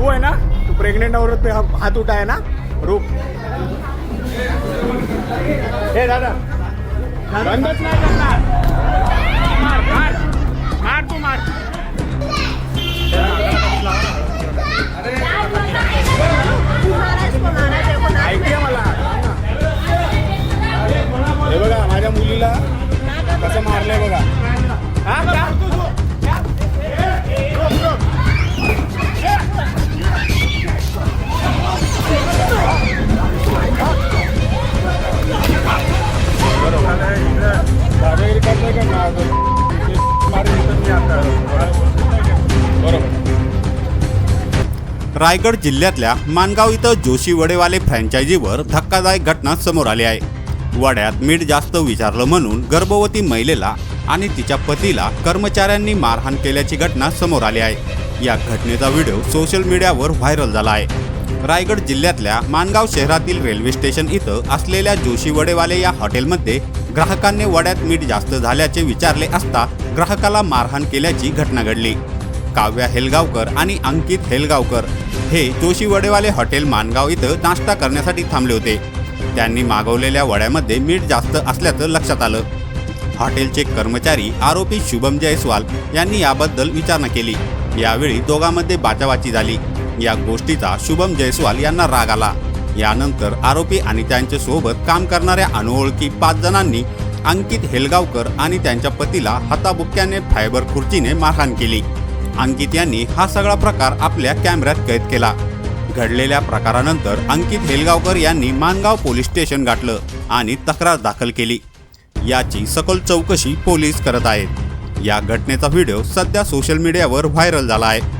तू आहे ना तू प्रेग्नेंट आवर पे हा- हात उठा आहे ना रुक. हे दादा बंदच नाही करणार. मार मार मार तू मार. माहिती आहे मला. हे बघा माझ्या मुलीला कसं मारलंय बघा. हा का? रायगड जिल्ह्यातल्या मानगाव इथं जोशी वडेवाले फ्रँचायझीवर धक्कादायक घटना समोर आली आहे. वड्यात मीठ जास्त विचारलं म्हणून गर्भवती महिलेला आणि तिच्या पतीला कर्मचाऱ्यांनी मारहाण केल्याची घटना समोर आली आहे. या घटनेचा व्हिडिओ सोशल मीडियावर व्हायरल झाला आहे. रायगड जिल्ह्यातल्या मानगाव शहरातील रेल्वे स्टेशन इथं असलेल्या जोशी वडेवाले या हॉटेलमध्ये ग्राहकांनी वड्यात मीठ जास्त झाल्याचे विचारले असता ग्राहकाला मारहाण केल्याची घटना घडली. काव्या हेलगावकर आणि अंकित हेलगावकर हे जोशी वडेवाले हॉटेल मानगाव इथं नाश्ता करण्यासाठी थांबले होते. त्यांनी मागवलेल्या वड्यामध्ये मीठ जास्त असल्याचं लक्षात आलं. हॉटेलचे कर्मचारी आरोपी शुभम जयस्वाल यांनी याबद्दल विचारणा केली. यावेळी दोघांमध्ये बाचाबाची झाली. या गोष्टीचा शुभम जयस्वाल यांना राग आला. यानंतर आरोपी आणि त्यांच्यासोबत काम करणाऱ्या अनोळखी पाच जणांनी अंकित हेलगावकर आणि त्यांच्या पतीला हाताबुक्क्याने फायबर खुर्चीने मारहाण केली. अंकित यांनी हा सगळा प्रकार आपल्या कॅमेऱ्यात कैद केला. घडलेल्या प्रकारानंतर अंकित हेलगावकर यांनी मानगाव पोलीस स्टेशन गाठलं आणि तक्रार दाखल केली. याची सखोल चौकशी पोलीस करत आहेत. या घटनेचा व्हिडिओ सध्या सोशल मीडियावर व्हायरल झाला आहे.